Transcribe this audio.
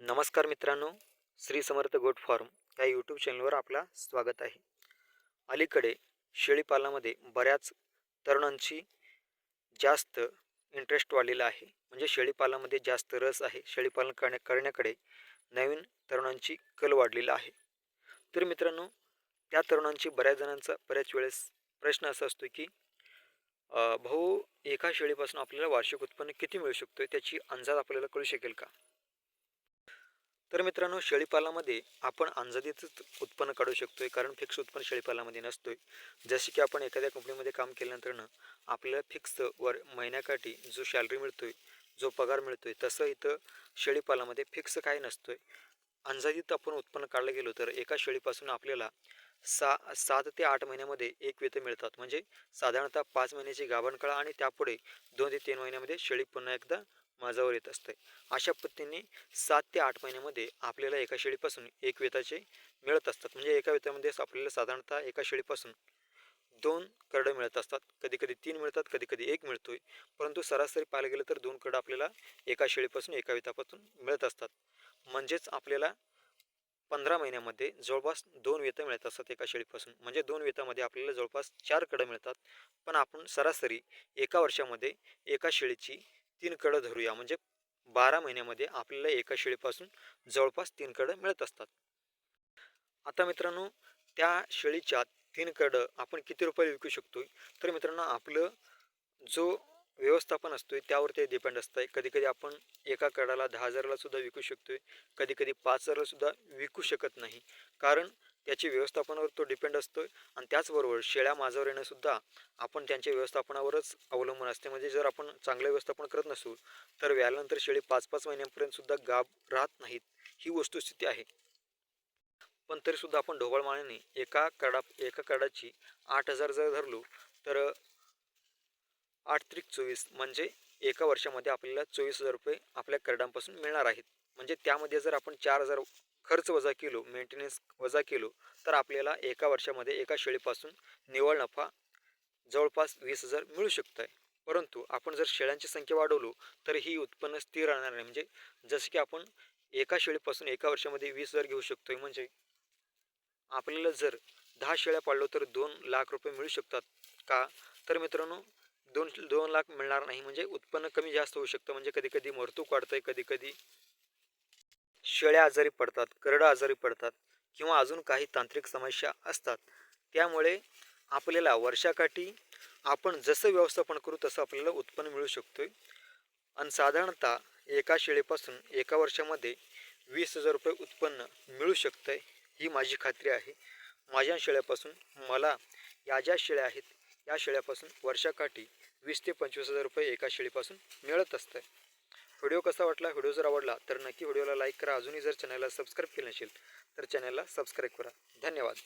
नमस्कार मित्रांनो Shri Samarth goat farm या यूट्यूब चॅनलवर आपला स्वागत आहे. अलीकडे शेळीपालनामध्ये बऱ्याच तरुणांची जास्त इंटरेस्ट वाढलेला आहे. म्हणजे शेळीपालनामध्ये जास्त रस आहे. शेळीपालन करण्या करण्याकडे नवीन तरुणांची कल वाढलेला आहे. तर मित्रांनो त्या तरुणांची बऱ्याच जणांचा बऱ्याच वेळेस प्रश्न असा असतो की भाऊ एका शेळीपासून आपल्याला वार्षिक उत्पन्न किती मिळू शकतो त्याची अंदाज आपल्याला कळू शकेल का? तर मित्रांनो शेळीपालामध्ये आपण अंजादीतच उत्पन्न काढू शकतोय कारण फिक्स उत्पन्न शेळीपालामध्ये नसतोय. जसे की आपण एखाद्या कंपनीमध्ये काम केल्यानंतरनं आपल्याला फिक्स वर महिन्याकाठी जो सॅलरी मिळतोय जो पगार मिळतोय तसं इथं शेळीपालामध्ये फिक्स काही नसतोय. अंदाजित आपण उत्पन्न काढलं गेलो तर एका शेळीपासून आपल्याला सा सात ते आठ महिन्यामध्ये एक वेतन मिळतात. म्हणजे साधारणतः पाच महिन्याची गाभण कळा आणि त्यापुढे दोन ते तीन महिन्यामध्ये शेळी पुन्हा एकदा माझावर येत असते अशा पद्धतीने सात ते आठ महिन्यामध्ये आपल्याला एका शेळीपासून एक वेताचे मिळत असतात. म्हणजे एका वेतामध्ये आपल्याला साधारणतः एका शेळीपासून दोन करडं मिळत असतात. कधी कधी तीन मिळतात कधी कधी एक मिळतोय. परंतु सरासरी पाहायला गेलं तर दोन करडं आपल्याला एका शेळीपासून एका वेतापासून मिळत असतात. म्हणजेच आपल्याला पंधरा महिन्यामध्ये जवळपास दोन वेतं मिळत असतात एका शेळीपासून. म्हणजे दोन वेतामध्ये आपल्याला जवळपास चार कडं मिळतात. पण आपण सरासरी एका वर्षामध्ये एका शेळीची तीन कडं धरूया. म्हणजे बारा महिन्यामध्ये आपल्याला एका शेळीपासून जवळपास तीन कडं मिळत असतात. आता मित्रांनो त्या शेळीच्या तीन कडं आपण किती रुपये विकू शकतो तर मित्रांनो आपलं जो व्यवस्थापन असतोय त्यावर ते डिपेंड असतं आहे कधीकधी आपण एका कडाला दहा हजाराला सुद्धा विकू शकतो आहे कधीकधी पाच हजाराला सुद्धा विकू शकत नाही. कारण त्याची व्यवस्थापनावर तो डिपेंड असतो आणि त्याचबरोबर शेळ्या माझ्यावर येणंसुद्धा आपण त्यांच्या व्यवस्थापनावरच अवलंबून असते. म्हणजे जर आपण चांगलं व्यवस्थापन करत नसू तर व्याल्यानंतर शेळी पाच पाच महिन्यांपर्यंतसुद्धा गाब राहत नाहीत ही वस्तुस्थिती आहे. पण तरीसुद्धा आपण ढोबळ माळ्याने एका कडा एका कडाची आठ हजार जर धरलो तर आठ त्रिक चोवीस म्हणजे एका वर्षामध्ये आपल्याला चोवीस हजार रुपये आपल्या करडांपासून मिळणार आहेत. म्हणजे त्यामध्ये जर आपण चार हजार खर्च वजा केलो मेंटेनन्स वजा केलो तर आपल्याला एका वर्षामध्ये एका शेळीपासून निव्वळ नफा जवळपास वीस हजार मिळू शकत आहे परंतु आपण जर शेळ्यांची संख्या वाढवलो तर ही उत्पन्न स्थिर राहणार नाही. म्हणजे जसं की आपण एका शेळीपासून एका वर्षामध्ये वीस हजार घेऊ शकतो म्हणजे आपल्याला जर दहा शेळ्या पाळलो तर दोन लाख रुपये मिळू शकतात का? तर मित्रांनो दोन दोन लाख मिळणार नाही. म्हणजे उत्पन्न कमी जास्त होऊ शकतं. म्हणजे कधी कधी मरतूक आहे कधी कधी शेळ्या आजारी पडतात करडं आजारी पडतात किंवा अजून काही तांत्रिक समस्या असतात. त्यामुळे आपल्याला वर्षाकाठी आपण जसं व्यवस्थापन करू तसं आपल्याला उत्पन्न मिळू शकतो आणि साधारणतः एका शेळीपासून एका वर्षामध्ये वीस हजार रुपये उत्पन्न मिळू शकतं ही माझी खात्री आहे. माझ्या शेळ्यापासून मला या ज्या शेळ्या आहेत या शेळ्यापासून वर्षाकाठी वीस ते पंचवीस हजार रुपये एका शेळीपासून मिळत असतं व्हिडिओ कसा वाटला व्हिडिओ जर आवडला तर नक्की व्हिडिओला लाईक करा. अजूनही जर चॅनलला सबस्क्राईब केलं नसेल तर चॅनलला सबस्क्राईब करा. धन्यवाद.